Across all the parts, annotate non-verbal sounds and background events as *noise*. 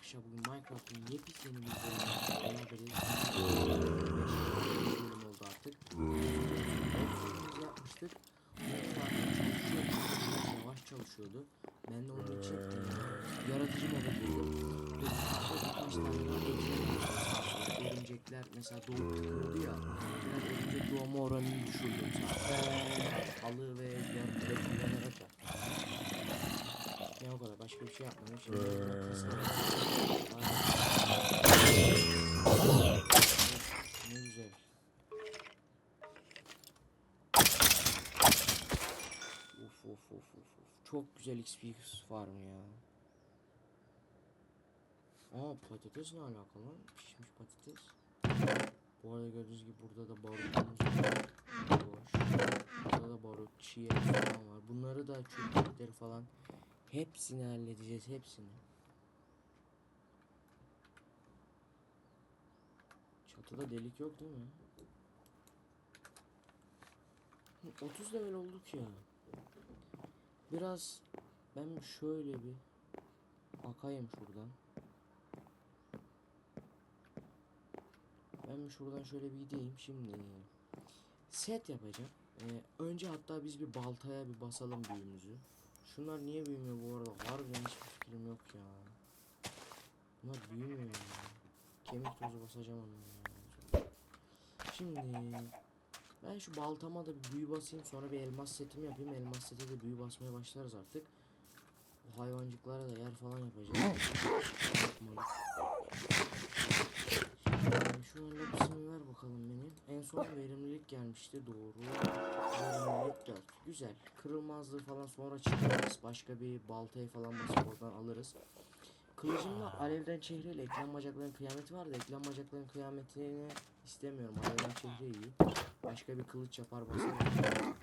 arkadaşlar bugün Minecraft'ın yepyeni bir bölümüyle beraberiz. bölüm oldu artık. Bölümümüzü yapmıştık. Yavaş çalışıyordu. Ben de onun için e, yaratıcı moda girdim. Mesela doğup çıkıyordu ya. Biraz örümcek doğma oranını düşürdüm. Halı ve yaratıcı. Ya o kadar başka bir şey. Şimdi ne güzel. Of of of of. Çok güzel XP var mı ya? Aa patates ne alakalı lan? Pişmiş patates. Bu arada gördüğünüz gibi burada da barutumuz var. Burada da barut, çiğ falan var. Bunları da çöpleri falan hepsini halledeceğiz hepsini. Çatıda delik yok değil mi? Hı, 30 level olduk ya. Biraz ben şöyle bir akayım şuradan. Ben şuradan şöyle bir gideyim şimdi. Set yapacağım. Ee, önce hatta biz bir baltaya bir basalım büyümüzü. Şunlar niye büyümüyor bu arada? Harbiden hiçbir fikrim yok ya. Bunlar büyümüyor ya. Kemik tozu basacağım onlara. ya. Şimdi ben şu baltama da bir büyü basayım sonra bir elmas setimi yapayım. Elmas sete de büyü basmaya başlarız artık. Bu hayvancıklara da yer falan yapacağız. *laughs* Şunların hepsini ver bakalım benim. En son verimlilik gelmişti doğru. Verimlilik 4. Güzel. Kırılmazlığı falan sonra çıkarırız. Başka bir baltayı falan basıp oradan alırız. Kılıcımla alevden çehreyle eklem bacakların kıyameti var da eklem bacakların kıyametini istemiyorum. Alevden çehre iyi. Başka bir kılıç yapar basarım.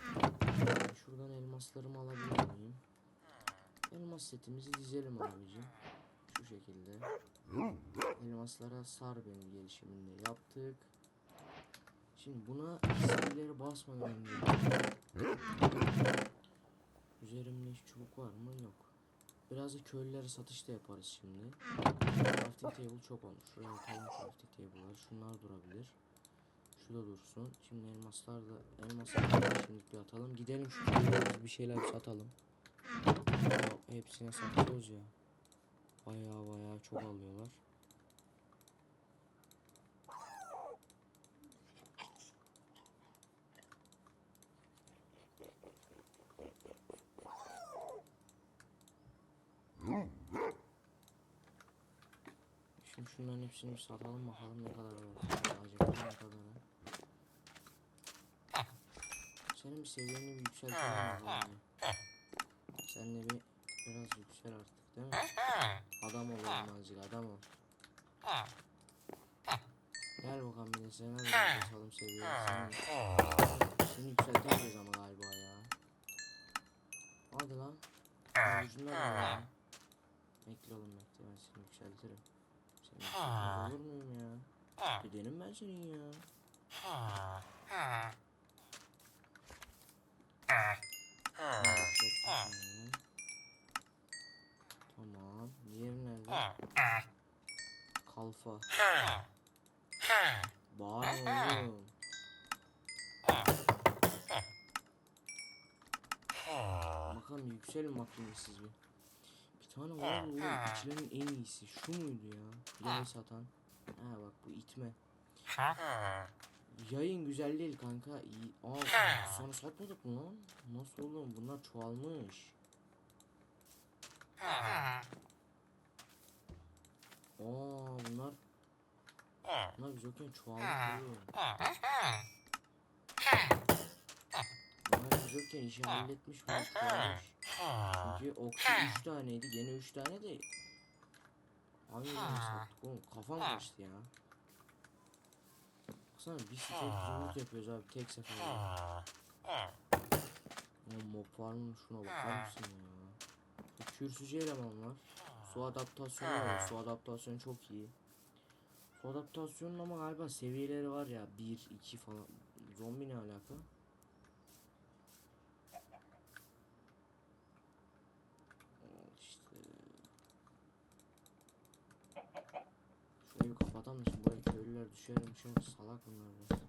Şuradan elmaslarımı alabilir miyim? Elmas setimizi dizelim abicim. Şu şekilde. Elmaslara sar benim gelişiminde yaptık. Şimdi buna skill'leri basmadan önce Üzerimde hiç çubuk var mı? Yok. Biraz da köylülere satış da yaparız şimdi. Crafting table çok olmuş. Şuraya atalım crafting table'lar. Şunlar durabilir. Şu da dursun. Şimdi elmaslar da elmaslar da şimdi bir atalım. Gidelim şu bir şeyler satalım. Ya, hepsine satıyoruz ya. Baya baya çok alıyorlar. Şimdi şunların hepsini satalım bakalım ne kadar var. Acaba ne kadar? Senin bir seviyeni bir yükseltelim. Sen de bir biraz yüksel artık değil mi? Adam ol oğlum azıcık adam ol. Gel bakalım bir de sana da basalım seviye. Seni, seni yükseltemeyeceğiz ama galiba ya. Hadi lan. Avucunda var ya. Bekle oğlum bekle ben seni yükseltirim. Seni yükseltmez olur muyum ya? Gidelim ben senin ya. Yükselttim seni. Tamam. Diğeri nerede? Kalfa. Bağırma oğlum. Bakalım yükselin bakayım siz bir. Bir tane var oğlum içlerin en iyisi. Şu muydu ya? Yay satan. Ha bak bu itme. Yayın güzel değil kanka. İyi. Aa sana satmadık mı lan? Nasıl oğlum bunlar çoğalmış. Aa bunlar Bunlar biz yokken çoğalmış oğlum. Bunlar biz yokken işi halletmiş bunlar çoğalmış. Çünkü okçu 3 taneydi gene 3 tane de Hangi birini sattık oğlum? Kafam kaçtı ya. Baksana bir site zümrüt yapıyoruz abi tek seferde. Ya mob var mı? Şuna bakar mısın ya? Bu Kürsücü eleman var. Su adaptasyonu var. Su adaptasyonu çok iyi. Su adaptasyonun ama galiba seviyeleri var ya 1 2 falan. Zombi ne alaka? İşte kapatalım da şimdi buraya köylüler düşerim şimdi salak bunlar.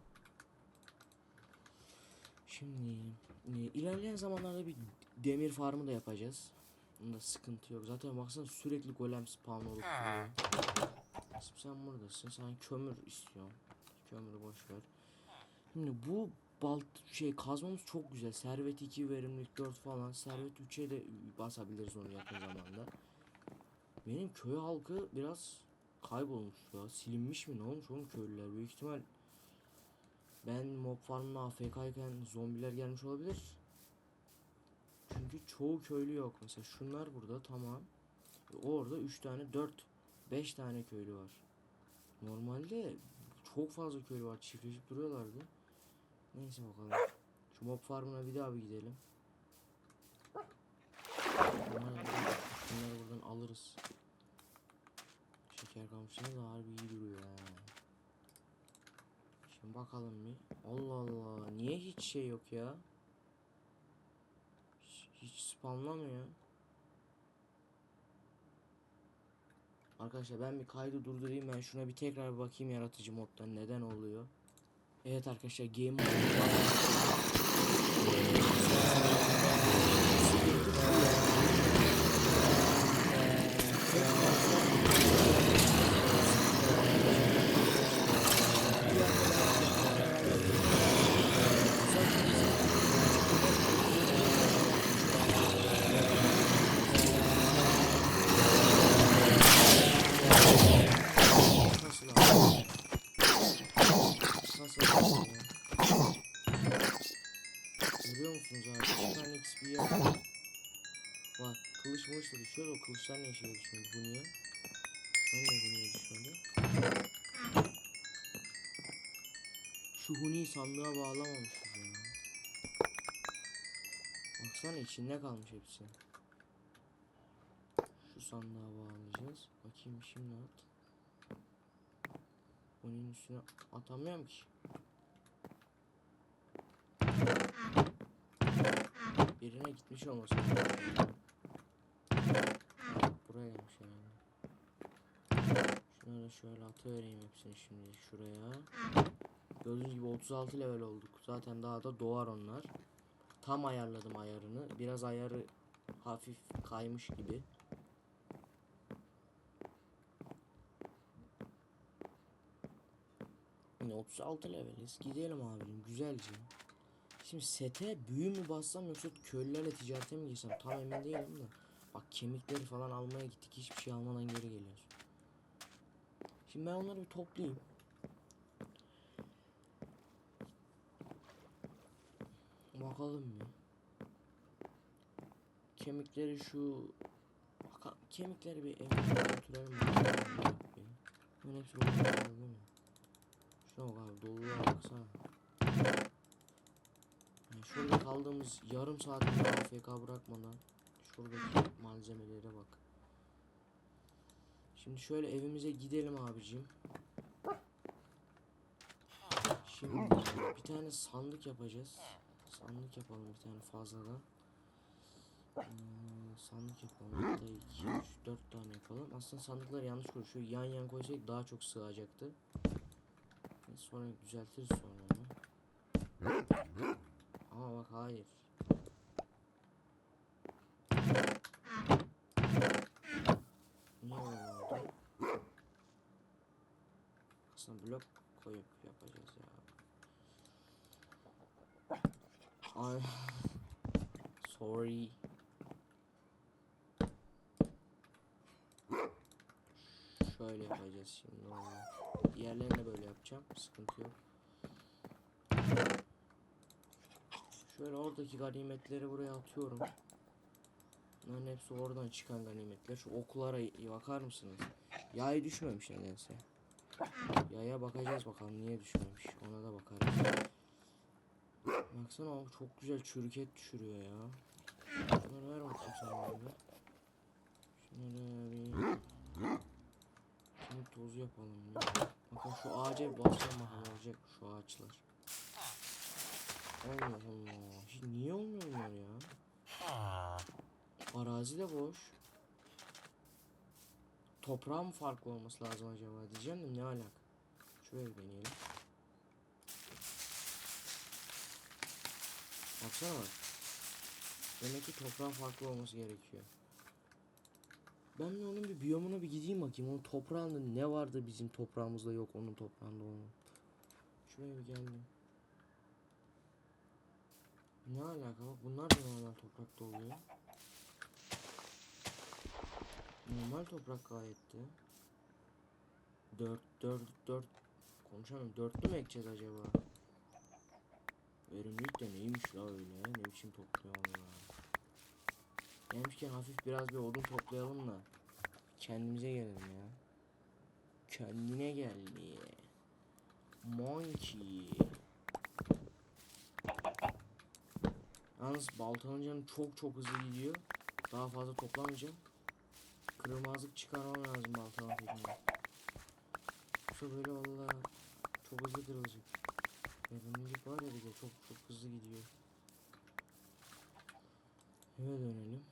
Şimdi e, ilerleyen zamanlarda bir demir farmı da yapacağız. Bunda sıkıntı yok. Zaten baksana sürekli golem spawn olup duruyor. Sen buradasın. Sen kömür istiyorsun. Kömürü boş ver. Şimdi bu balt şey kazmamız çok güzel. Servet 2 verimlilik 4 falan. Servet 3'e de basabiliriz onu yakın zamanda. Benim köy halkı biraz kaybolmuş ya. Silinmiş mi ne olmuş oğlum köylüler? Büyük ihtimal ben mob farmına AFK iken zombiler gelmiş olabilir. Çoğu köylü yok. Mesela şunlar burada tamam. Orada 3 tane 4 5 tane köylü var. Normalde çok fazla köylü var. Çiftleşip duruyorlardı. Neyse bakalım. Şu mob farmına bir daha bir gidelim. Bunları, buradan alırız. Şeker kamışları da harbi iyi duruyor ha. Şimdi bakalım bir. Allah Allah. Niye hiç şey yok ya? Hiç, spamlamıyor. Arkadaşlar ben bir kaydı durdurayım ben şuna bir tekrar bakayım yaratıcı moddan neden oluyor. Evet arkadaşlar game mode düşüyor o kılıçlar niye şeye düşmedi? Bu niye? Ben niye bu niye düşmedi? Şu huniyi sandığa bağlamamışız ya. Baksana içinde kalmış hepsi. Şu sandığa bağlayacağız. Bakayım şimdi at. Bunun üstüne atamıyorum ki. Birine gitmiş olması lazım. Buraya gelmiş yani. Şunları şöyle atıvereyim hepsini şimdi şuraya. Gördüğünüz gibi 36 level olduk. Zaten daha da doğar onlar. Tam ayarladım ayarını. Biraz ayarı hafif kaymış gibi. Yine 36 leveliz. Gidelim abim güzelce. Şimdi sete büyü mü bassam yoksa köylülerle ticarete mi girsem tam emin değilim de. Bak kemikleri falan almaya gittik hiçbir şey almadan geri geliyoruz. Şimdi ben onları bir toplayayım. Bakalım ya. Kemikleri şu Baka- kemikleri bir evine götürelim. Ben hepsi değil mi? Şuna bak abi doluluğa baksana. Yani şurada kaldığımız yarım saat AFK bırakmadan şuradaki malzemelere bak. Şimdi şöyle evimize gidelim abicim. Şimdi bir tane sandık yapacağız. Sandık yapalım bir tane fazladan. Ee, sandık yapalım. Hatta 2, 3, 4 tane yapalım. Aslında sandıkları yanlış. Şöyle yan yan koysaydık daha çok sığacaktı. Sonra düzeltiriz sonra onu. Ama bak hayır. Niye öyle oldu? Aslında blok koyup yapacağız ya. Ay. Sorry. Şöyle yapacağız şimdi onu. Diğerlerini böyle yapacağım. Sıkıntı yok. Şöyle oradaki ganimetleri buraya atıyorum. Bunların hepsi oradan çıkan ganimetler. Şu oklara bakar mısınız? Yay düşmemiş nedense. Yaya bakacağız bakalım niye düşmemiş. Ona da bakarız. Baksana o çok güzel çürüket düşürüyor ya. Şunları ver bakayım sen bir. Şunları bir... Kemik tozu yapalım ya. Bakın şu ağaca bir bassam bakalım olacak şu ağaçlar. Allah Allah. Niye olmuyor ya? Arazi de boş. Toprağın farklı olması lazım acaba diyeceğim de ne alak. Şuraya bir deneyelim. Baksana bak. Demek ki toprağın farklı olması gerekiyor. Ben bir onun bir biyomuna bir gideyim bakayım. Onun toprağında ne vardı bizim toprağımızda yok onun toprağında onun. Şuraya bir geldim. Ne alaka bak bunlar da normal toprakta oluyor. Normal toprak gayetti. 4 4 4 konuşamıyorum. Dörtlü mü ekeceğiz acaba? Verimlilik de neymiş la öyle? Ne biçim topluyorum ya. Gelmişken hafif biraz bir odun toplayalım da kendimize gelelim ya. Kendine gel diye. Monkey. Yalnız baltanın canı çok çok hızlı gidiyor. Daha fazla toplamayacağım. Kırmazlık çıkarmam lazım baltanın tekniği. Yoksa böyle valla çok hızlı kırılacak. Verimlilik var ya bir de çok çok hızlı gidiyor. Eve dönelim.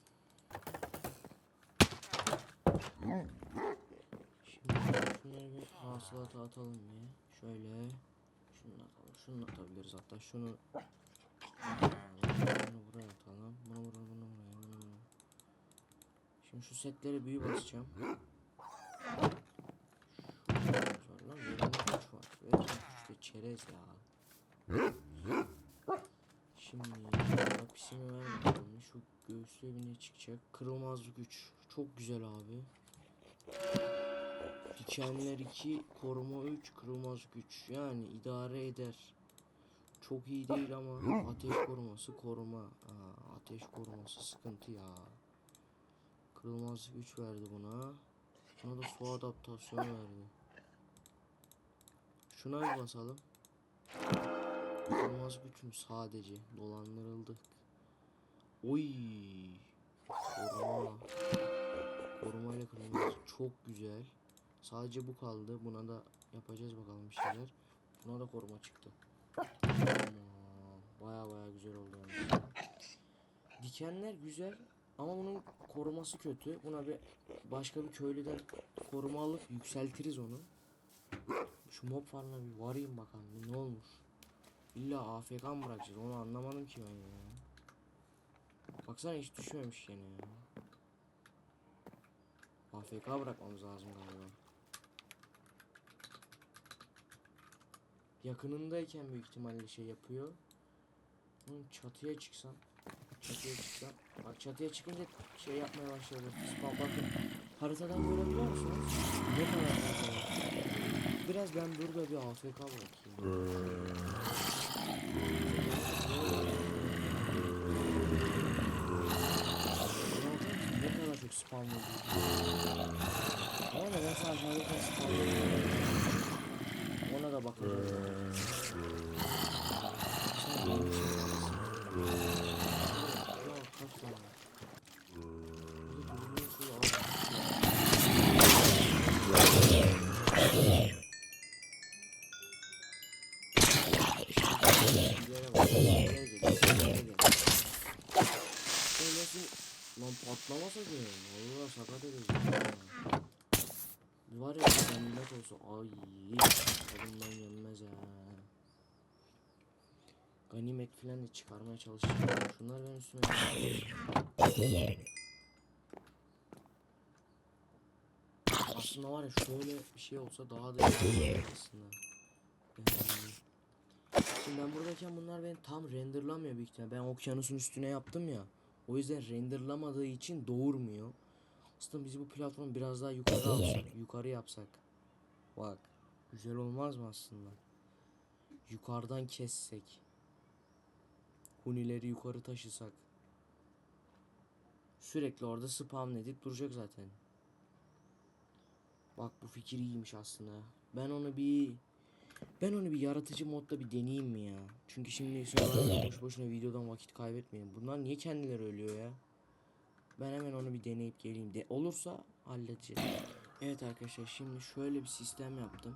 Şimdi şunları bir hasılata atalım ya. Şöyle. Şunu atalım. Şunu atabiliriz hatta şunu. Bunu buraya atalım. Bunu buraya, bunu buraya. Şimdi şu setlere büyü basacağım. Şu var güç var. Güç de çerez ya. Şimdi lapisimi ver bakalım. Şu göğüsle bir ne çıkacak? Kırılmazlık güç. Çok güzel abi. Dikenler 2, koruma 3, kırılmazlık 3. Yani idare eder. Çok iyi değil ama ateş koruması koruma. Aa, ateş koruması sıkıntı ya. Kırılmazlık 3 verdi buna. Buna da su adaptasyonu verdi. Şuna bir basalım. Kırılmaz gücüm sadece dolandırıldık. Oy. Koruma. Koruma ile kırılmaz. Çok güzel. Sadece bu kaldı. Buna da yapacağız bakalım bir şeyler. Buna da koruma çıktı. Baya baya güzel oldu yani. Dikenler güzel ama bunun koruması kötü. Buna bir başka bir köylüden koruma alıp yükseltiriz onu. Şu mob farmına bir varayım bakalım ne olmuş. İlla AFK mı bırakacağız onu anlamadım ki ben ya. Baksana hiç düşmemiş gene ya. AFK bırakmamız lazım galiba. Yakınındayken büyük ihtimalle şey yapıyor. Bunun çatıya çıksam. Çatıya çıksam. Bak çatıya çıkınca şey yapmaya başladı. Spam bakın. Haritadan görebiliyor musunuz? Ne kadar var. Biraz ben burada bir AFK bırakayım. Ne kadar çok spam ediyor. Ama ben sadece harita spam Ona da bakacağım. Sen lan patlamasa ki Vallahi sakat edeceğim ya. Bir Var ya bir ganimet olsa ay tadından yenmez ha. Ganimet filan da çıkarmaya çalışacağım. Şunlar benim üstüme. Aslında var ya şöyle bir şey olsa daha da iyi aslında. Şimdi ben buradayken bunlar beni tam renderlamıyor büyük ihtimalle. Ben okyanusun üstüne yaptım ya. O yüzden renderlamadığı için doğurmuyor. Aslında biz bu platformu biraz daha yukarı alsak, yukarı yapsak. Bak, güzel olmaz mı aslında? Yukarıdan kessek. Hunileri yukarı taşısak. Sürekli orada spam edip duracak zaten. Bak bu fikir iyiymiş aslında. Ben onu bir ben onu bir yaratıcı modda bir deneyeyim mi ya? Çünkü şimdi boş boşuna videodan vakit kaybetmeyin. Bunlar niye kendileri ölüyor ya? Ben hemen onu bir deneyip geleyim. De olursa halledeceğiz. Evet arkadaşlar şimdi şöyle bir sistem yaptım.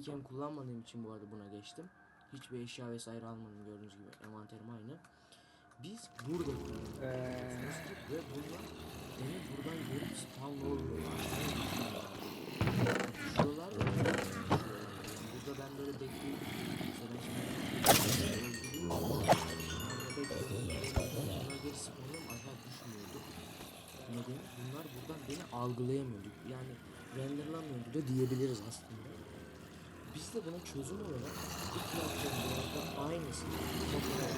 Freecam kullanmadığım için bu arada buna geçtim. Hiçbir eşya vesaire almadım gördüğünüz gibi envanterim aynı. Biz burada kullanıyoruz. Ve bunlar beni buradan görüp spawn olmuyorlar. Şuralar burada ben böyle bekleyip mesela şimdi bekliyorum. Sonra geri spawnlıyorum aşağı düşmüyorduk. Neden? Bunlar buradan beni algılayamıyordu. Yani renderlamıyordu da diyebiliriz aslında. Biz de buna çözüm olarak bu platformlarda aynısını fotoğraf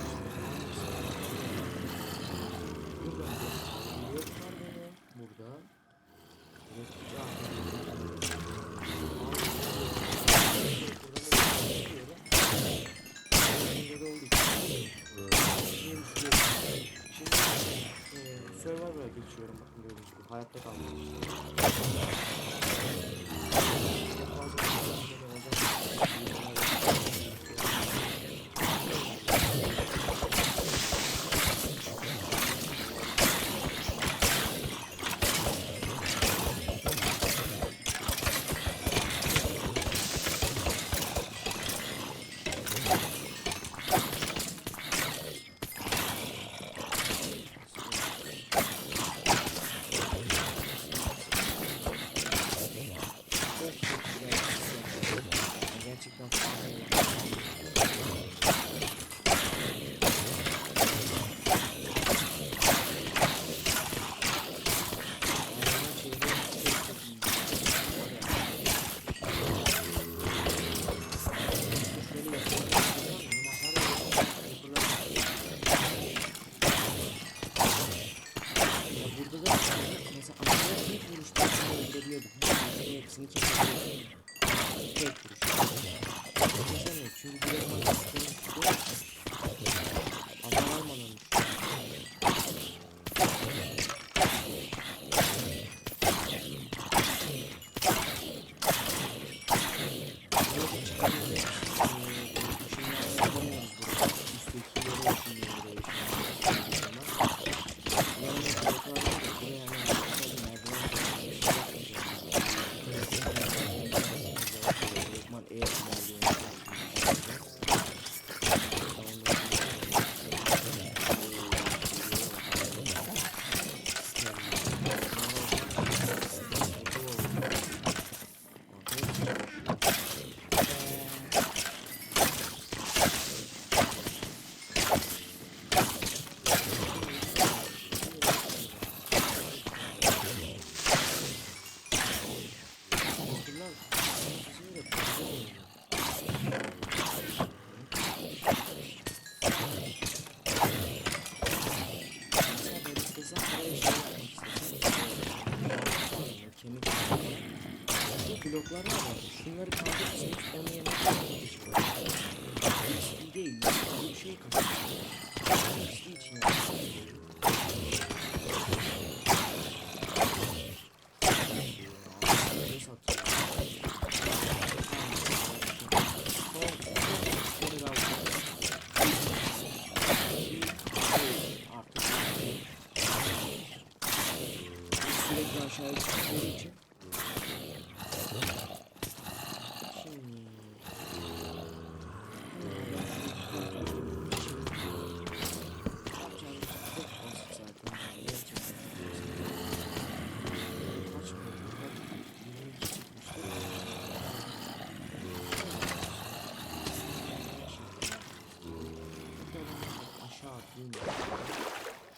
Atlayayım.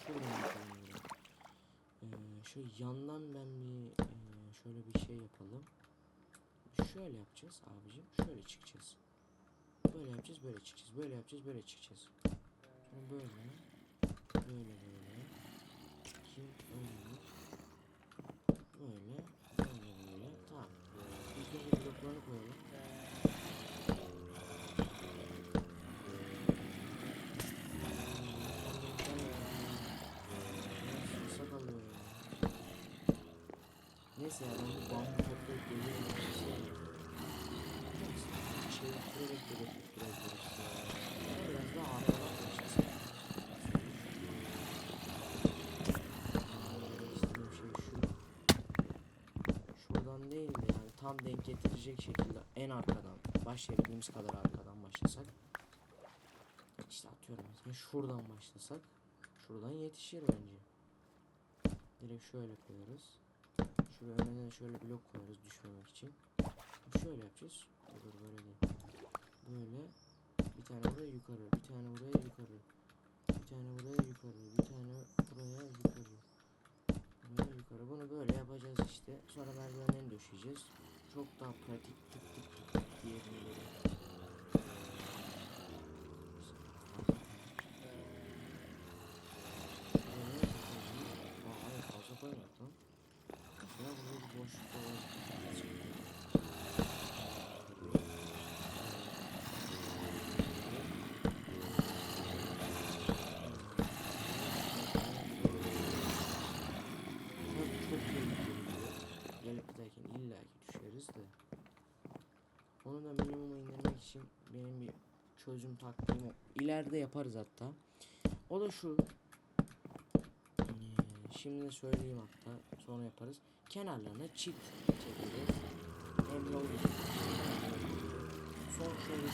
Şuradan. Ee, şöyle yandan ben bir ee, şöyle bir şey yapalım. Şöyle yapacağız abicim. Şöyle çıkacağız. Böyle yapacağız, böyle çıkacağız. Böyle yapacağız, böyle çıkacağız. Sonra böyle. Böyle böyle. İki, öyle. Böyle. Böyle böyle. Tamam. İlk önce bloklarını koyalım. Şuradan değil de yani tam denk getirecek şekilde en arkadan başlayabildiğimiz kadar arkadan başlasak. İşte atıyorum mesela şuradan başlasak şuradan yetişir bence. Direkt şöyle koyarız. Şuraya önüne şöyle blok koyarız düşmemek için. Şöyle yapacağız. Olur böyle değil. Böyle bir tane buraya yukarı, bir tane buraya yukarı. Bir tane buraya yukarı, bir tane buraya yukarı. Buraya yukarı. Bunu böyle yapacağız işte. Sonra merdivenlerini döşeyeceğiz. Çok daha pratik tık tık tık tık diye böyle. Böyle yapacağız. Aa, hayır fazla koymadık lan. Ya burada bir boşluk da var. Tabii çok tehlikeli. Gelip giderken illa ki düşeriz de. Onu da minimuma indirmek için benim bir çözüm taktiğim o. İleride yaparız hatta. O da şu. Ee, Şimdi söyleyeyim hatta sonra yaparız. Kenarlarına çit çekeceğiz. Hem yol Son şöyle